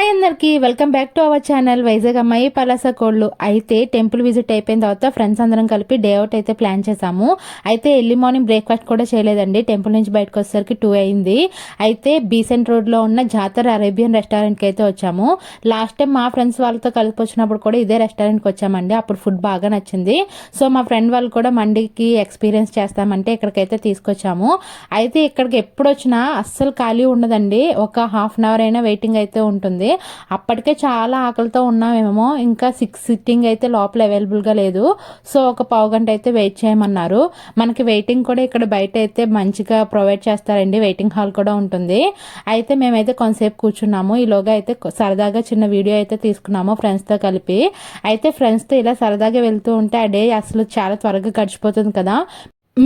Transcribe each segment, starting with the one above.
Hi అందరికీ welcome back to our channel Vizag అమ్మాయి పలాస కోళ్ళు అయితే టెంపుల్ విజిట్ అయిపోయిన తర్వాత ఫ్రెండ్స్ అందరం కలిపి డే అవుట్ అయితే ప్లాన్ చేసాము అయితే ఎర్లీ మార్నింగ్ బ్రేక్ఫాస్ట్ కూడా చేయలేదండి. టెంపుల్ నుంచి బయటకు వచ్చేసరికి టూ అయింది. అయితే బీసెంట్ రోడ్లో ఉన్న జాతర అరేబియన్ రెస్టారెంట్కి అయితే వచ్చాము. లాస్ట్ టైం మా ఫ్రెండ్స్ వాళ్ళతో కలిపి వచ్చినప్పుడు కూడా ఇదే రెస్టారెంట్కి వచ్చామండి. అప్పుడు ఫుడ్ బాగా నచ్చింది. సో మా ఫ్రెండ్ వాళ్ళు కూడా మండికి ఎక్స్పీరియన్స్ చేస్తామంటే ఇక్కడికైతే తీసుకొచ్చాము. అయితే ఇక్కడికి ఎప్పుడు వచ్చినా అస్సలు ఖాళీ ఉండదండి. ఒక హాఫ్ అన్ అవర్ అయినా వెయిటింగ్ అయితే ఉంటుంది. అప్పటికే చాలా ఆకలితో ఉన్నామేమో. ఇంకా సిక్స్ సిట్టింగ్ అయితే లోపల అవైలబుల్గా లేదు. సో ఒక పావు గంట అయితే వెయిట్ చేయమన్నారు. మనకి వెయిటింగ్ కూడా ఇక్కడ బయట అయితే మంచిగా ప్రొవైడ్ చేస్తారండి. వెయిటింగ్ హాల్ కూడా ఉంటుంది. అయితే మేమైతే కొంతసేపు కూర్చున్నాము. ఈలోగా అయితే సరదాగా చిన్న వీడియో అయితే తీసుకున్నాము ఫ్రెండ్స్తో కలిపి. అయితే ఫ్రెండ్స్తో ఇలా సరదాగా వెళ్తూ ఉంటే ఆ డే అసలు చాలా త్వరగా గడిచిపోతుంది కదా.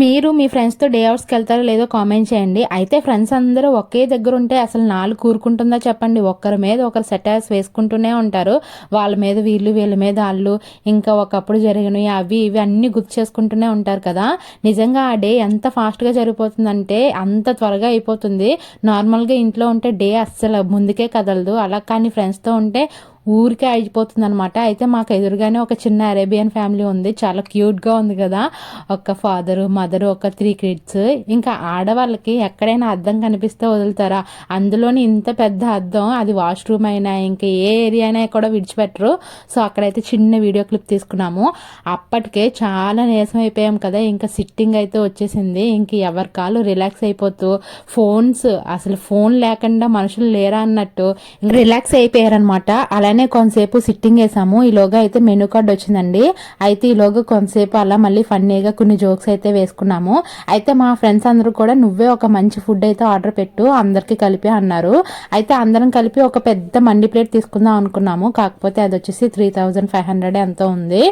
మీరు మీ ఫ్రెండ్స్తో డే అవుట్స్కి వెళ్తారో లేదో కామెంట్ చేయండి. అయితే ఫ్రెండ్స్ అందరూ ఒకే దగ్గర ఉంటే అసలు నాలుగు కూరుకుంటుందా చెప్పండి. ఒక్కరి మీద ఒకరు సెటర్స్ వేసుకుంటూనే ఉంటారు. వాళ్ళ మీద వీళ్ళు వీళ్ళ మీద వాళ్ళు ఇంకా ఒకప్పుడు జరిగినవి అవి ఇవి అన్నీ గుర్తు చేసుకుంటూనే ఉంటారు కదా. నిజంగా ఆ డే ఎంత ఫాస్ట్గా జరిగిపోతుందంటే అంత త్వరగా అయిపోతుంది. నార్మల్గా ఇంట్లో ఉంటే డే అస్సలు ముందుకే కదలదు. అలా కానీ ఫ్రెండ్స్తో ఉంటే ఊరికే అయిపోతుంది అనమాట అయితే మాకు ఎదురుగానే ఒక చిన్న అరేబియన్ ఫ్యామిలీ ఉంది. చాలా క్యూట్గా ఉంది కదా. ఒక ఫాదరు మదరు ఒక త్రీ కిడ్స్. ఇంకా ఆడవాళ్ళకి ఎక్కడైనా అద్దం కనిపిస్తే వదులుతారా? అందులోని ఇంత పెద్ద అద్దం అది వాష్రూమ్ అయినా ఇంకా ఏ ఏరియా అయినా కూడా విడిచిపెట్టరు. సో అక్కడైతే చిన్న వీడియో క్లిప్ తీసుకున్నాము. అప్పటికే చాలా నీరసం అయిపోయాం కదా. ఇంకా సిట్టింగ్ అయితే వచ్చేసింది. ఇంక ఎవరి కాలు రిలాక్స్ అయిపోతూ ఫోన్స్ అసలు ఫోన్ లేకుండా మనుషులు లేరా అన్నట్టు రిలాక్స్ అయిపోయారనమాట అలా అలానే కొంతసేపు సిట్టింగ్ వేసాము. ఈలోగా అయితే మెనూ కార్డ్ వచ్చిందండి. అయితే ఈలోగా కొంతసేపు అలా మళ్ళీ ఫన్నీగా కొన్ని జోక్స్ అయితే వేసుకున్నాము. అయితే మా ఫ్రెండ్స్ అందరూ కూడా నువ్వే ఒక మంచి ఫుడ్ అయితే ఆర్డర్ పెట్టు అందరికీ కలిపి అన్నారు. అయితే అందరం కలిపి ఒక పెద్ద మండి ప్లేట్ తీసుకుందాం అనుకున్నాము. కాకపోతే అది వచ్చేసి త్రీ థౌజండ్ ఫైవ్ హండ్రెడ్ ఎంతో ఉంది.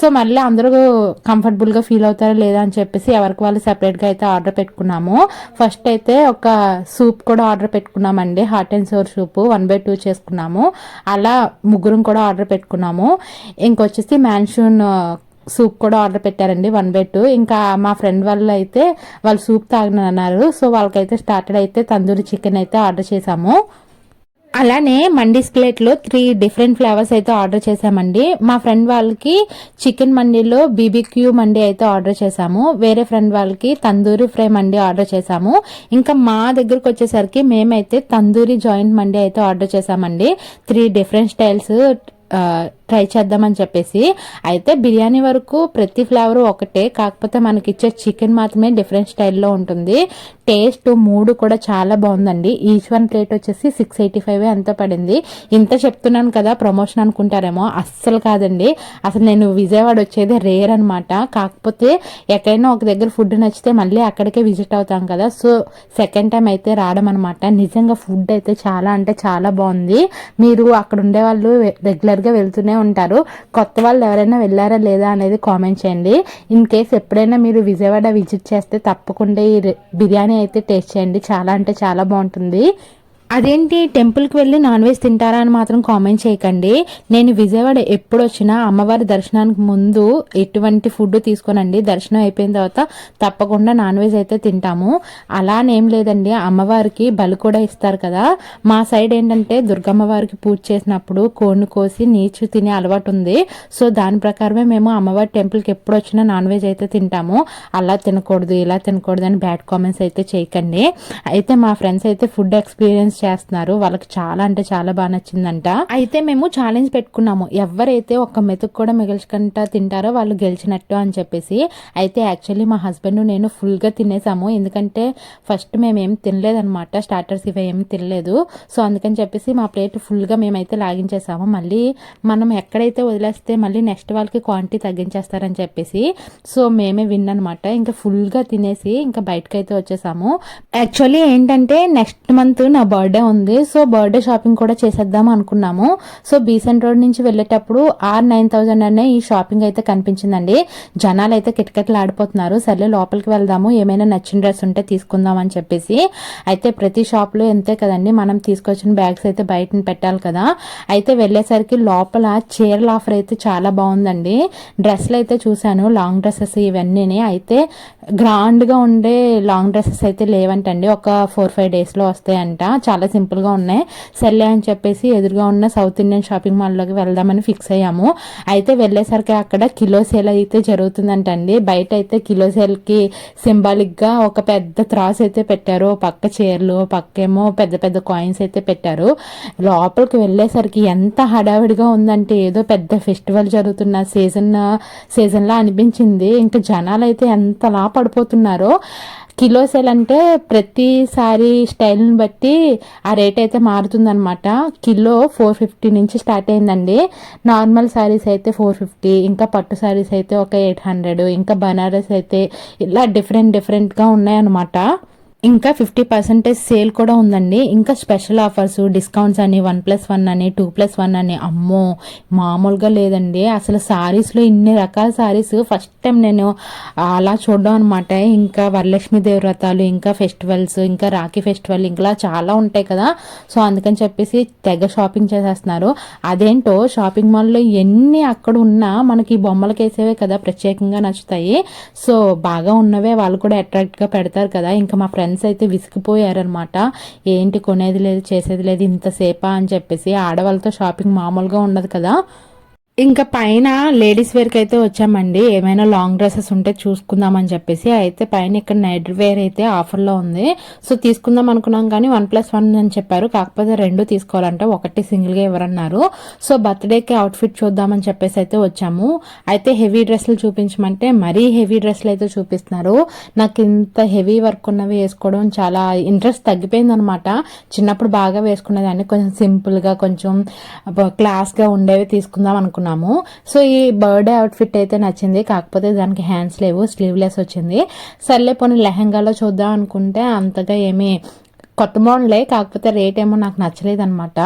సో మళ్ళీ అందరూ కంఫర్టబుల్గా ఫీల్ అవుతారా లేదా అని చెప్పేసి ఎవరికి వాళ్ళు సెపరేట్గా అయితే ఆర్డర్ పెట్టుకున్నాము. ఫస్ట్ అయితే ఒక సూప్ కూడా ఆర్డర్ పెట్టుకున్నామండి. Hot and sour soup one by two చేసుకున్నాము. అలా ముగ్గురం కూడా ఆర్డర్ పెట్టుకున్నాము. ఇంకొచ్చేసి మ్యాన్షూన్ సూప్ కూడా ఆర్డర్ పెట్టారండి వన్ బై టూ. ఇంకా మా ఫ్రెండ్ వాళ్ళు అయితే వాళ్ళు సూప్ తాగనన్నారు సో వాళ్ళకైతే స్టార్టెడ్ అయితే తందూరి చికెన్ అయితే ఆర్డర్ చేసాము అలానే మండీస్ ప్లేట్లో త్రీ డిఫరెంట్ ఫ్లేవర్స్ అయితే ఆర్డర్ చేశామండి. మా ఫ్రెండ్ వాళ్ళకి చికెన్ మండీలో బీబీక్యూ మండీ అయితే ఆర్డర్ చేశాము. వేరే ఫ్రెండ్ వాళ్ళకి తందూరి ఫ్రై మండీ ఆర్డర్ చేశాము. ఇంకా మా దగ్గరకు వచ్చేసరికి మేమైతే తందూరి జాయింట్ మండీ అయితే ఆర్డర్ చేశామండి. త్రీ డిఫరెంట్ స్టైల్స్ ట్రై చేద్దామని చెప్పేసి అయితే బిర్యానీ వరకు ప్రతి ఫ్లేవర్ ఒకటే కాకపోతే మనకి ఇచ్చే చికెన్ మాత్రమే డిఫరెంట్ స్టైల్లో ఉంటుంది. టేస్ట్ మూడు కూడా చాలా బాగుందండి. ఈచ్ వన్ ప్లేట్ వచ్చేసి సిక్స్ ఎయిటీ ఫైవ్ ఎంత పడింది. ఇంత చెప్తున్నాను కదా ప్రమోషన్ అనుకుంటారేమో అస్సలు కాదండి. అసలు నేను విజయవాడ వచ్చేది రేర్ అనమాట కాకపోతే ఎక్కడైనా ఒక దగ్గర ఫుడ్ నచ్చితే మళ్ళీ అక్కడికే విజిట్ అవుతాం కదా. సో సెకండ్ టైం అయితే రావడం అనమాట నిజంగా ఫుడ్ అయితే చాలా అంటే చాలా బాగుంది. మీరు అక్కడ ఉండే వాళ్ళు రెగ్యులర్గా వెళ్తూనే ఉంటారు. కొత్త వాళ్ళు ఎవరైనా వెళ్ళారా లేదా అనేది కామెంట్ చేయండి. ఇన్ కేస్ ఎప్పుడైనా మీరు విజయవాడ విజిట్ చేస్తే తప్పకుండా ఈ బిర్యానీ అయితే టేస్ట్ చేయండి. చాలా అంటే చాలా బాగుంటుంది. అదేంటి టెంపుల్కి వెళ్ళి నాన్ వెజ్ తింటారా అని మాత్రం కామెంట్ చేయకండి. నేను విజయవాడ ఎప్పుడు వచ్చినా అమ్మవారి దర్శనానికి ముందు ఎటువంటి ఫుడ్ తీసుకోనండి. దర్శనం అయిపోయిన తర్వాత తప్పకుండా నాన్ వెజ్ అయితే తింటాము. అలానేం లేదండి అమ్మవారికి బలి కూడా ఇస్తారు కదా. మా సైడ్ ఏంటంటే దుర్గమ్మవారికి పూజ చేసినప్పుడు కోడిని కోసి నీచు తినే అలవాటు ఉంది. సో దాని ప్రకారమే మేము అమ్మవారి టెంపుల్కి ఎప్పుడు వచ్చినా నాన్ వెజ్ అయితే తింటాము. అలా తినకూడదు ఇలా తినకూడదు అని బ్యాడ్ కామెంట్స్ అయితే చేయకండి. అయితే మా ఫ్రెండ్స్ అయితే ఫుడ్ ఎక్స్పీరియన్స్ చేస్తున్నారు. వాళ్ళకి చాలా అంటే చాలా బాగా నచ్చిందంట. అయితే మేము ఛాలెంజ్ పెట్టుకున్నాము. ఎవరైతే ఒక మెతుకు కూడా మిగిల్చుకుంటా తింటారో వాళ్ళు గెలిచినట్టు అని చెప్పేసి. అయితే యాక్చువల్లీ మా హస్బెండ్ నేను ఫుల్గా తినేసాము. ఎందుకంటే ఫస్ట్ మేమేం తినలేదనమాట స్టార్టర్స్ ఇవి ఏమి తినలేదు. సో అందుకని చెప్పేసి మా ప్లేట్ ఫుల్గా మేమైతే లాగించేసాము. మళ్ళీ మనం ఎక్కడైతే వదిలేస్తే మళ్ళీ నెక్స్ట్ వాళ్ళకి క్వాంటిటీ తగ్గించేస్తారని చెప్పేసి. సో మేమే విన్ అనమాట ఇంకా ఫుల్గా తినేసి ఇంకా బయటకైతే అయితే వచ్చేసాము. యాక్చువల్లీ ఏంటంటే నెక్స్ట్ మంత్ నా బర్త్డే బర్త్డే ఉంది. సో బర్త్డే షాపింగ్ కూడా చేసేద్దాం అనుకున్నాము. సో బీసెంట్ రోడ్ నుంచి వెళ్ళేటప్పుడు ఆర్ నైన్ థౌజండ్ అనే ఈ షాపింగ్ అయితే కనిపించిందండి. జనాలు అయితే కిటకెట్లు ఆడిపోతున్నారు సర్లే లోపలికి వెళ్దాము. ఏమైనా నచ్చిన డ్రెస్ ఉంటే తీసుకుందాం అని చెప్పేసి. అయితే ప్రతి షాప్లో ఎంతే కదండి మనం తీసుకొచ్చిన బ్యాగ్స్ అయితే బయట పెట్టాలి కదా. అయితే వెళ్ళేసరికి లోపల చీరల ఆఫర్ అయితే చాలా బాగుందండి. డ్రెస్సులు అయితే చూశాను. లాంగ్ డ్రెస్సెస్ ఇవన్నీ అయితే గ్రాండ్గా ఉండే లాంగ్ డ్రెస్సెస్ అయితే లేవంటండి. ఒక ఫోర్ ఫైవ్ డేస్లో వస్తాయంట. చాలా చాలా సింపుల్గా ఉన్నాయి. సర్లే అని చెప్పేసి ఎదురుగా ఉన్న సౌత్ ఇండియన్ షాపింగ్ మాల్లోకి వెళ్దామని ఫిక్స్ అయ్యాము. అయితే వెళ్ళేసరికి అక్కడ కిలో సేల్ అయితే జరుగుతుందంటండి. బయట అయితే కిలో సేల్కి సింబాలిక్గా ఒక పెద్ద త్రాస్ అయితే పెట్టారు. పక్క చీరలు పక్కేమో పెద్ద పెద్ద కాయిన్స్ అయితే పెట్టారు. లోపలికి వెళ్ళేసరికి ఎంత హడావిడిగా ఉందంటే ఏదో పెద్ద ఫెస్టివల్ జరుగుతున్న సీజన్ సీజన్లా అనిపించింది. ఇంకా జనాలు అయితే ఎంతలా పడిపోతున్నారో. కిలో సెల్ అంటే ప్రతిసారి స్టైల్ని బట్టి ఆ రేట్ అయితే మారుతుందనమాట కిలో ఫోర్ ఫిఫ్టీ నుంచి స్టార్ట్ అయిందండి. నార్మల్ శారీస్ అయితే ఫోర్ ఫిఫ్టీ ఇంకా పట్టు శారీస్ అయితే ఒక ఎయిట్ హండ్రెడ్ ఇంకా బనారస్ అయితే ఇలా డిఫరెంట్ డిఫరెంట్గా ఉన్నాయన్నమాట. ఇంకా ఫిఫ్టీ పర్సెంటేజ్ సేల్ కూడా ఉందండి. ఇంకా స్పెషల్ ఆఫర్స్ డిస్కౌంట్స్ అని వన్ ప్లస్ వన్ అని టూ ప్లస్ వన్ అని. అమ్మో మామూలుగా లేదండి. అసలు సారీస్లో ఇన్ని రకాల శారీస్ ఫస్ట్ టైం నేను అలా చూడడం అనమాట ఇంకా వరలక్ష్మి దేవవ్రతాలు ఇంకా ఫెస్టివల్స్ ఇంకా రాఖీ ఫెస్టివల్ ఇంకా చాలా ఉంటాయి కదా. సో అందుకని చెప్పేసి తెగ షాపింగ్ చేసేస్తున్నారు. అదేంటో షాపింగ్ మాల్లో ఎన్ని అక్కడ ఉన్నా మనకి బొమ్మలకి వేసేవే కదా ప్రత్యేకంగా నచ్చుతాయి. సో బాగా ఉన్నవే వాళ్ళు కూడా అట్రాక్ట్గా పెడతారు కదా. ఇంకా మా ఫ్రెండ్స్ ఫ్రెండ్స్ అయితే విసిగిపోయారనమాట ఏంటి కొనేది లేదు చేసేది లేదు ఇంతసేపా అని చెప్పేసి ఆడవాళ్ళతో షాపింగ్ మామూలుగా ఉండదు కదా. ఇంకా పైన లేడీస్ వేర్కి అయితే వచ్చామండి. ఏమైనా లాంగ్ డ్రెస్సెస్ ఉంటే చూసుకుందామని చెప్పేసి అయితే పైన ఇక్కడ నైట్ వేర్ అయితే ఆఫర్లో ఉంది. సో తీసుకుందాం అనుకున్నాం కానీ వన్ ప్లస్ వన్ అని చెప్పారు. కాకపోతే రెండు తీసుకోవాలంటే. ఒకటి సింగిల్గా ఇవ్వరన్నారు సో బర్త్డేకి అవుట్ఫిట్ చూద్దామని చెప్పేసి అయితే వచ్చాము. అయితే హెవీ డ్రెస్సులు చూపించమంటే మరీ హెవీ డ్రెస్సులు అయితే చూపిస్తున్నారు. నాకు ఇంత హెవీ వర్క్ ఉన్నవి వేసుకోవడం చాలా ఇంట్రెస్ట్ తగ్గిపోయింది అనమాట చిన్నప్పుడు బాగా వేసుకునేదాన్ని. కొంచెం సింపుల్గా కొంచెం క్లాస్గా ఉండేవి తీసుకుందాం అనుకున్నాను తీసుకున్నాము సో ఈ బర్త్డే అవుట్ఫిట్ అయితే నచ్చింది. కాకపోతే దానికి హ్యాండ్స్ లేవు స్లీవ్లెస్ వచ్చింది. సర్లే పోనీ లెహంగాలో చూద్దాం అనుకుంటే అంతగా ఏమీ కొత్త మోడలే కాకపోతే రేట్ ఏమో నాకు నచ్చలేదు అనమాట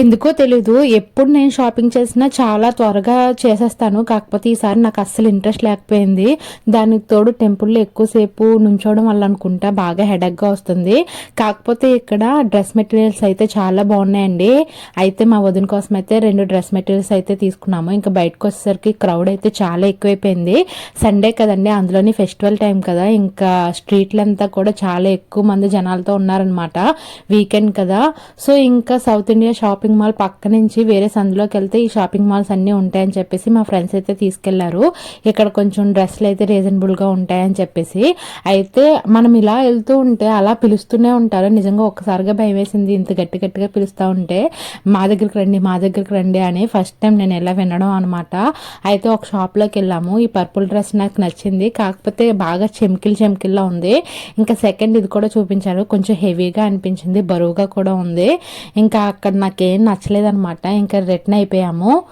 ఎందుకో తెలీదు. ఎప్పుడు నేను షాపింగ్ చేసినా చాలా త్వరగా చేసేస్తాను. కాకపోతే ఈసారి నాకు అస్సలు ఇంట్రెస్ట్ లేకపోయింది. దానికి తోడు టెంపుల్లో ఎక్కువసేపు నుంచోవడం వల్ల అనుకుంటా బాగా హెడక్గా వస్తుంది. కాకపోతే ఇక్కడ డ్రెస్ మెటీరియల్స్ అయితే చాలా బాగున్నాయండి. అయితే మా వదిన కోసం అయితే రెండు డ్రెస్ మెటీరియల్స్ అయితే తీసుకున్నాము. ఇంకా బయటకు వచ్చేసరికి క్రౌడ్ అయితే చాలా ఎక్కువైపోయింది. సండే కదండి అందులోని ఫెస్టివల్ టైం కదా. ఇంకా స్ట్రీట్లంతా కూడా చాలా ఎక్కువ మంది జనాలతో ఉన్నారనమాట వీకెండ్ కదా. సో ఇంకా South India shop shopping mall పక్క నుంచి వేరే సందులోకి వెళ్తే ఈ షాపింగ్ మాల్స్ అన్నీ ఉంటాయని చెప్పేసి మా ఫ్రెండ్స్ అయితే తీసుకెళ్ళారు. ఇక్కడ కొంచెం డ్రెస్సులు అయితే రీజనబుల్గా ఉంటాయని చెప్పేసి. అయితే మనం ఇలా వెళ్తూ ఉంటే అలా పిలుస్తూనే ఉంటారు. నిజంగా ఒక్కసారిగా భయం వేసింది ఇంత గట్టి గట్టిగా పిలుస్తూ ఉంటే మా దగ్గరికి రండి మా దగ్గరికి రండి అని ఫస్ట్ టైం నేను ఎలా వినడం అనమాట అయితే ఒక షాప్లోకి వెళ్ళాము. ఈ పర్పుల్ డ్రెస్ నాకు నచ్చింది. కాకపోతే బాగా చెమికిల్ చెమికిల్లా ఉంది. ఇంకా సెకండ్ ఇది కూడా చూపించారు. కొంచెం హెవీగా అనిపించింది. బరువుగా కూడా ఉంది. ఇంకా అక్కడ నాకు ఏం నచ్చలేదనమాట ఇంకా రిటర్న్ అయిపోయాము.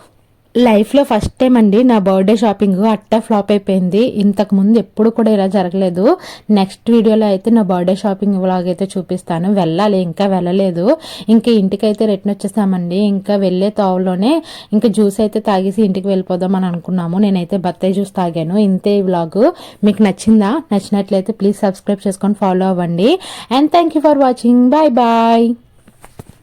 లైఫ్లో ఫస్ట్ టైం అండి నా బర్త్డే షాపింగ్ అట్ట ఫ్లాప్ అయిపోయింది. ఇంతకు ముందు ఎప్పుడు కూడా ఇలా జరగలేదు. నెక్స్ట్ వీడియోలో అయితే నా బర్త్డే షాపింగ్ వ్లాగ్ అయితే చూపిస్తాను. వెళ్ళాలి ఇంకా వెళ్ళలేదు. ఇంకా ఇంటికైతే రిటర్న్ వచ్చేసామండి. ఇంకా వెళ్ళే తోవలోనే ఇంకా జ్యూస్ అయితే తాగేసి ఇంటికి వెళ్ళిపోదాం అని అనుకున్నాము. నేనైతే బత్తాయి జ్యూస్ తాగాను. ఇంతే ఈ వ్లాగ్ మీకు నచ్చిందా? నచ్చినట్లయితే ప్లీజ్ సబ్స్క్రైబ్ చేసుకొని ఫాలో అవ్వండి. And thank for watching bye bye